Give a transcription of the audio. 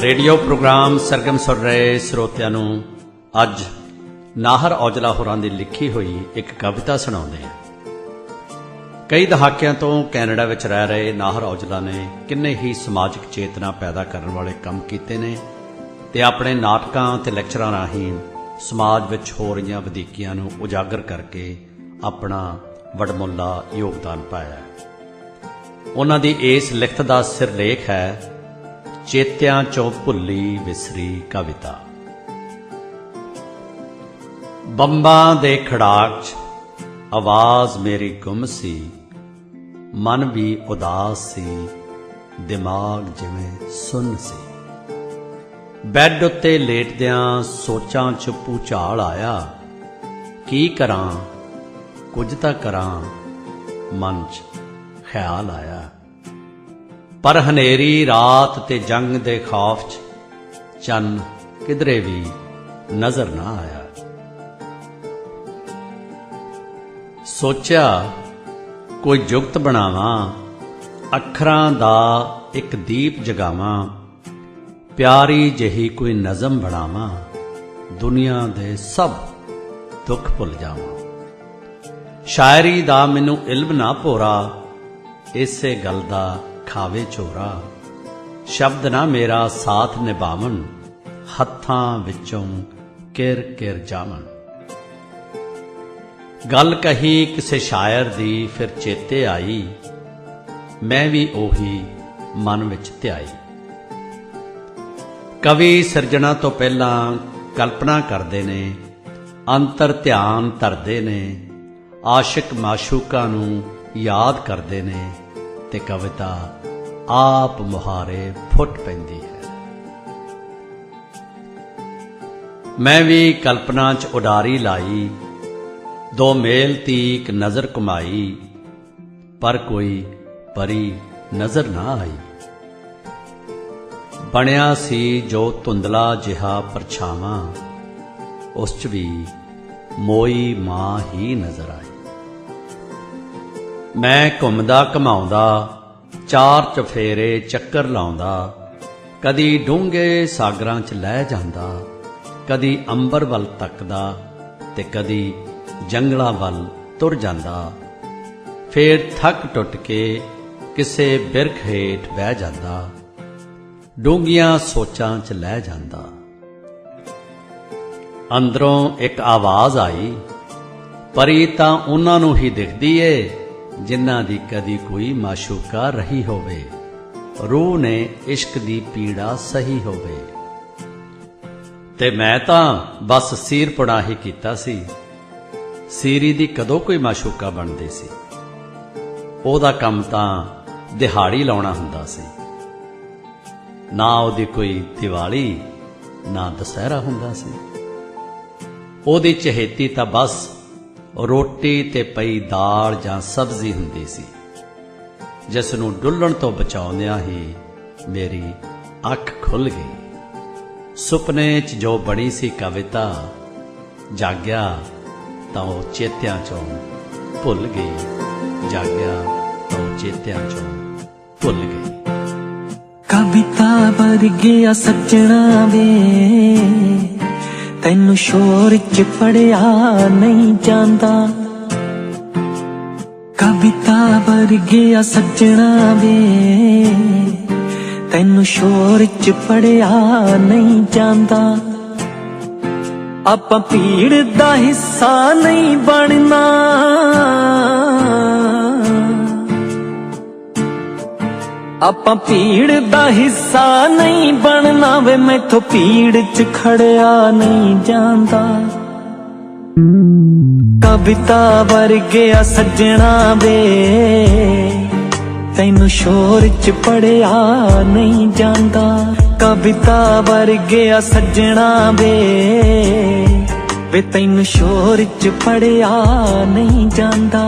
Radio programme ਸਰਗਮ ਸੁਣ ਰਹੇ ਸਰੋਤਿਆਂ ਨੂੰ ਅੱਜ ਨਾਹਰ ਔਜਲਾ ਹੋਰਾਂ ਦੀ ਲਿਖੀ ਹੋਈ ਇੱਕ ਕਵਿਤਾ ਸੁਣਾਉਂਦੇ ਹਾਂ। ਕਈ ਦਹਾਕਿਆਂ ਤੋਂ ਕੈਨੇਡਾ ਵਿੱਚ ਰਹਿ ਰਹੇ ਨਾਹਰ ਔਜਲਾ ਨੇ ਕਿੰਨੇ ਹੀ ਸਮਾਜਿਕ ਚੇਤਨਾ ਪੈਦਾ ਕਰਨ ਵਾਲੇ ਕੰਮ ਕੀਤੇ ਨੇ ਤੇ ਆਪਣੇ ਨਾਟਕਾਂ ਤੇ ਲੈਕਚਰਾਂ ਰਾਹੀਂ ਸਮਾਜ ਵਿੱਚ ਹੋ ਰਹੀਆਂ ਵਧੀਕੀਆਂ ਨੂੰ ਉਜਾਗਰ ਕਰਕੇ ਆਪਣਾ ਵਡਮੁੱਲਾ ਯੋਗਦਾਨ ਪਾਇਆ। ਉਹਨਾਂ ਦੀ ਇਸ ਲਿਖਤ ਦਾ ਸਿਰਲੇਖ ਹੈ ਚੇਤਿਆਂ ਚੋ ਭੁੱਲੀ ਵਿਸਰੀ ਕਵਿਤਾ। ਬੰਬਾਂ ਦੇ ਖੜਾਕ 'ਚ ਆਵਾਜ਼ ਮੇਰੀ ਗੁੰਮ ਸੀ, ਮਨ ਵੀ ਉਦਾਸ ਸੀ, ਦਿਮਾਗ ਜਿਵੇਂ ਸੁੰਨ ਸੀ। ਬੈੱਡ ਉੱਤੇ ਲੇਟਦਿਆਂ ਸੋਚਾਂ 'ਚ ਪੂਚਾਲ ਆਇਆ, ਕੀ ਕਰਾਂ, ਕੁਝ ਤਾਂ ਕਰਾਂ, ਮਨ 'ਚ ਖਿਆਲ ਆਇਆ। ਪਰ ਹਨੇਰੀ ਰਾਤ ਤੇ ਜੰਗ ਦੇ ਖੌਫ 'ਚ ਚੰਨ ਕਿਧਰੇ ਵੀ ਨਜ਼ਰ ਨਾ ਆਇਆ। ਸੋਚਿਆ, ਕੋਈ ਜੁਗਤ ਬਣਾਵਾਂ, ਅੱਖਰਾਂ ਦਾ ਇੱਕ ਦੀਪ ਜਗਾਵਾਂ, ਪਿਆਰੀ ਜਹੀ ਕੋਈ ਨਜ਼ਮ ਬਣਾਵਾਂ, ਦੁਨੀਆ ਦੇ ਸਭ ਦੁੱਖ ਭੁੱਲ ਜਾਵਾਂ। ਸ਼ਾਇਰੀ ਦਾ ਮੈਨੂੰ ਇਲਮ ਨਾ ਭੋਰਾ, ਇਸੇ ਗੱਲ ਦਾ ਖਾਵੇ ਝੋਰਾ। ਸ਼ਬਦ ਨਾ ਮੇਰਾ ਸਾਥ ਨਿਭਾਵਣ, ਹੱਥਾਂ ਵਿੱਚੋਂ ਕਿਰ ਕਿਰ ਜਾਵਣ। ਗੱਲ ਕਹੀ ਕਿਸੇ ਸ਼ਾਇਰ ਦੀ, ਫਿਰ ਚੇਤੇ ਆਈ। ਮੈਂ ਵੀ ਉਹੀ ਮਨ ਵਿੱਚ ਧਿਆਈ। ਕਵੀ ਸਿਰਜਣਾ ਤੋਂ ਪਹਿਲਾਂ ਕਲਪਨਾ ਕਰਦੇ ਨੇ, ਅੰਤਰ ਧਿਆਨ ਧਰਦੇ ਨੇ, ਆਸ਼ਿਕ ਮਾਸ਼ੂਕਾਂ ਨੂੰ ਯਾਦ ਕਰਦੇ ਨੇ। ਤੇ ਕਵਿਤਾ ਆਪ ਮੁਹਾਰੇ ਫੁੱਟ ਪੈਂਦੀ ਹੈ। ਮੈਂ ਵੀ ਕਲਪਨਾ 'ਚ ਉਡਾਰੀ ਲਾਈ, ਦੋ ਮੇਲ ਤੀਕ ਨਜ਼ਰ ਕਮਾਈ ਪਰ ਕੋਈ ਪਰੀ ਨਜ਼ਰ ਨਾ ਆਈ। ਬਣਿਆ ਸੀ ਜੋ ਧੁੰਦਲਾ ਜਿਹਾ ਪਰਛਾਵਾਂ, ਉਸ 'ਚ ਵੀ ਮੋਈ ਮਾਂ ਹੀ ਨਜ਼ਰ ਆਈ। ਮੈਂ ਘੁੰਮਦਾ ਘਮਾਉਂਦਾ, ਚਾਰ ਚਫੇਰੇ ਚੱਕਰ ਲਾਉਂਦਾ, ਕਦੀ ਡੂੰਘੇ ਸਾਗਰਾਂ 'ਚ ਲੈ ਜਾਂਦਾ, ਕਦੀ ਅੰਬਰ ਵੱਲ ਤੱਕਦਾ ਤੇ ਕਦੀ ਜੰਗਲਾਂ ਵੱਲ ਤੁਰ ਜਾਂਦਾ। ਫੇਰ ਥੱਕ ਟੁੱਟ ਕੇ ਕਿਸੇ ਬਿਰਖ ਹੇਠ ਬਹਿ ਜਾਂਦਾ, ਡੂੰਘੀਆਂ ਸੋਚਾਂ 'ਚ ਲੈ ਜਾਂਦਾ। ਅੰਦਰੋਂ ਇੱਕ ਆਵਾਜ਼ ਆਈ, ਪਰੀ ਤਾਂ ਉਹਨਾਂ ਨੂੰ ਹੀ ਦਿਖਦੀ ਏ ਜਿਨ੍ਹਾਂ ਦੀ ਕਦੀ ਕੋਈ ਮਾਸ਼ੂਕਾ ਰਹੀ ਹੋਵੇ। ਰੂਹ ਨੇ ਇਸ਼ਕ ਦੀ ਪੀੜਾ ਸਹੀ ਹੋਵੇ। ਤੇ ਮੈਂ ਤਾਂ ਬਸ ਸੀਰ ਪੁਣਾ ਹੀ ਕੀਤਾ ਸੀ। ਸੀਰੀ ਦੀ ਕਦੋਂ ਕੋਈ ਮਾਸ਼ੂਕਾ ਬਣਦੀ ਸੀ। ਉਹਦਾ ਕੰਮ ਤਾਂ ਦਿਹਾੜੀ ਲਾਉਣਾ ਹੁੰਦਾ ਸੀ। ਨਾ ਉਹਦੀ ਕੋਈ ਦੀਵਾਲੀ, ਨਾ ਦਸਹਿਰਾ ਹੁੰਦਾ ਸੀ। ਉਹਦੀ ਚਹੇਤੀ ਤਾਂ ਬਸ ਰੋਟੀ ਤੇ ਪਈ ਦਾਲ ਜਾਂ ਸਬਜ਼ੀ ਹੁੰਦੀ ਸੀ। ਜਿਸ ਨੂੰ ਡੁੱਲਣ ਤੋਂ ਬਚਾਉਂਦਿਆਂ ਹੀ ਮੇਰੀ ਅੱਖ ਖੁੱਲ ਗਈ। ਸੁਪਨੇ 'ਚ ਜੋ ਬਣੀ ਸੀ ਕਵਿਤਾ ਜਾਗਿਆ ਤਾਂ ਉਹ ਚੇਤਿਆਂ 'ਚੋਂ ਭੁੱਲ ਗਈ। ਜਾਗਿਆ ਤਾਂ ਉਹ ਚੇਤਿਆਂ 'ਚੋਂ ਭੁੱਲ ਗਈ। ਕਵਿਤਾ ਵਰਗਿਆ ਸੱਜਣਾ ਵੇ ਤੈਨੂੰ ਸ਼ੋਰ ਚ ਪੜਿਆ ਨਹੀਂ ਜਾਂਦਾ। ਕਵਿਤਾ ਵਰਗਿਆ ਸੱਜਣਾ ਵੇ। ਤੈਨੂੰ ਸ਼ੋਰ ਚ ਪੜਿਆ ਨਹੀਂ ਜਾਂਦਾ। ਆਪਾਂ ਪੀੜ ਦਾ ਹਿੱਸਾ ਨਹੀਂ ਬਣਨਾ। ਆਪਾਂ ਪੀੜ ਦਾ ਹਿੱਸਾ ਨਹੀਂ ਬਣਨਾ ਵੇ, ਮੈਥੋਂ ਪੀੜ 'ਚ ਖੜਿਆ ਨਹੀਂ ਜਾਂਦਾ। ਕਵਿਤਾ ਵਰਗਿਆ ਸੱਜਣਾ ਵੇ, ਤੈਨੂੰ ਸ਼ੋਰ 'ਚ ਪੜਿਆ ਨਹੀਂ ਜਾਂਦਾ। ਕਵਿਤਾ ਵਰਗਿਆ ਸੱਜਣਾ ਵੇ ਵੇ ਤੈਨੂੰ ਸ਼ੋਰ 'ਚ ਪੜਿਆ ਨਹੀਂ ਜਾਂਦਾ।